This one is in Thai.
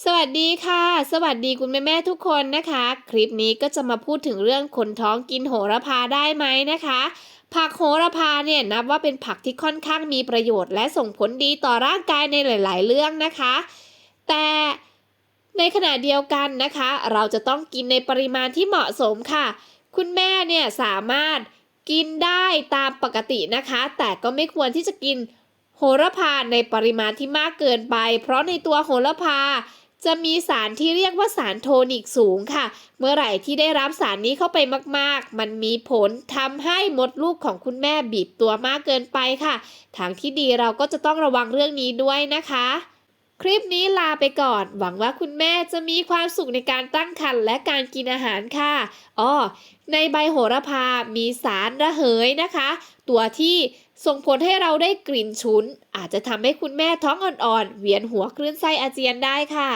สวัสดีค่ะ สวัสดีคุณแม่แม่ทุกคนนะคะ คลิปนี้ก็จะมาพูดถึงเรื่องคนท้องกินโหระพาได้ไหมนะคะ ผักโหระพาเนี่ยนับว่าเป็นผักที่ค่อนข้างมีประโยชน์และส่งผลดีต่อร่างกายในหลาย ๆ เรื่องนะคะ แต่ในขณะเดียวกันนะคะ เราจะต้องกินในปริมาณที่เหมาะสมค่ะ คุณแม่เนี่ยสามารถกินได้ตามปกตินะคะ แต่ก็ไม่ควรที่จะกิน โหระพาในปริมาณที่มากเกินไป เพราะในตัวโหระพาจะมีสารที่เรียกว่าสารโทนิกสูงค่ะ เมื่อไหร่ที่ได้รับสารนี้เข้าไปมาก ๆ มันมีผลทำให้มดลูกของคุณแม่บีบตัวมากเกินไปค่ะ ทางที่ดีเราก็จะต้องระวังเรื่องนี้ด้วยนะคะ คลิปนี้ลาไปก่อน หวังว่าคุณแม่จะมีความสุขในการตั้งครรภ์และการกินอาหารค่ะอ้อในใบโหระพามีสารระเหยนะคะ ตัวที่ ส่งผลให้เราได้กลิ่นฉุน อาจจะทำให้คุณแม่ท้องอ่อนๆ เวียนหัวคลื่นไส้อาเจียนได้ค่ะ